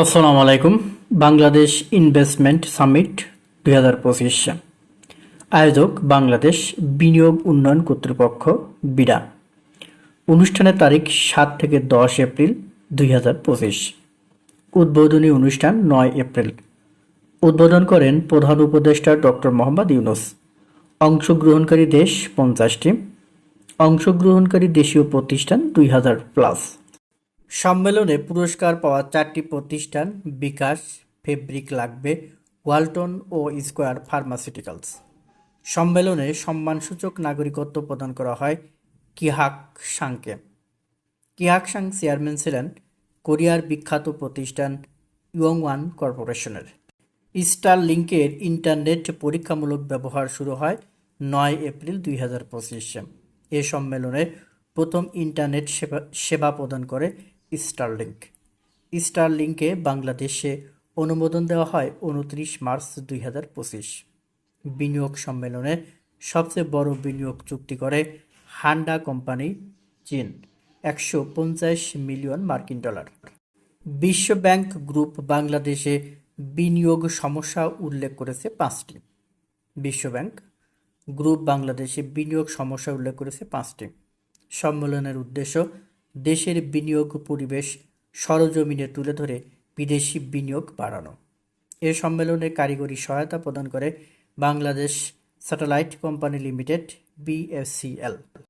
আসসালামু আলাইকুম। Bangladesh investment summit দুই হাজার পঁচিশ। আয়োজক বাংলাদেশ বিনিয়োগ উন্নয়ন কর্তৃপক্ষ, বিডা। অনুষ্ঠানের তারিখ সাত থেকে দশ এপ্রিল দুই হাজার পঁচিশ। উদ্বোধনী অনুষ্ঠান নয় এপ্রিল। উদ্বোধন করেন প্রধান উপদেষ্টা ডক্টর মোহাম্মদ ইউনুস। অংশগ্রহণকারী দেশ পঞ্চাশটি। অংশগ্রহণকারী দেশীয় প্রতিষ্ঠান দুই হাজার প্লাস। সম্মেলনে পুরস্কার পাওয়া চারটি প্রতিষ্ঠান, বিকাশ, ফেব্রিক লাগবে, ওয়ালটন ও স্কোয়ার ফার্মাসিউটিক্যালস। সম্মেলনে সম্মানসূচক নাগরিকত্ব প্রদান করা হয় কিহাক সাংকে। কিহাক সাং চেয়ারম্যান ছিলেন কোরিয়ার বিখ্যাত প্রতিষ্ঠান ইয়ং ওয়ান কর্পোরেশনের। স্টার লিঙ্কের ইন্টারনেট পরীক্ষামূলক ব্যবহার শুরু হয় নয় এপ্রিল দুই হাজার পঁচিশে। এ সম্মেলনে প্রথম ইন্টারনেট সেবা সেবা প্রদান করে স্টারলিংক স্টারলিংকে বাংলাদেশে অনুমোদন দেওয়া হয় উনত্রিশ মার্চ দুই হাজার পঁচিশ। বিনিয়োগ সম্মেলনে সবচেয়ে বড় বিনিয়োগ চুক্তি করে হান্ডা কোম্পানি, চীন, একশো পঞ্চাশ মিলিয়ন মার্কিন ডলার। বিশ্ব ব্যাংক গ্রুপ বাংলাদেশে বিনিয়োগ সমস্যা উল্লেখ করেছে পাঁচটি। বিশ্ব ব্যাংক গ্রুপ বাংলাদেশে বিনিয়োগ সমস্যা উল্লেখ করেছে পাঁচটি। সম্মেলনের উদ্দেশ্য দেশের বিনিয়োগ পরিবেশ সরজমিনে তুলে ধরে বিদেশি বিনিয়োগ বাড়ানো। এ সম্মেলনে কারিগরি সহায়তা প্রদান করে Bangladesh satellite company limited, BSCL.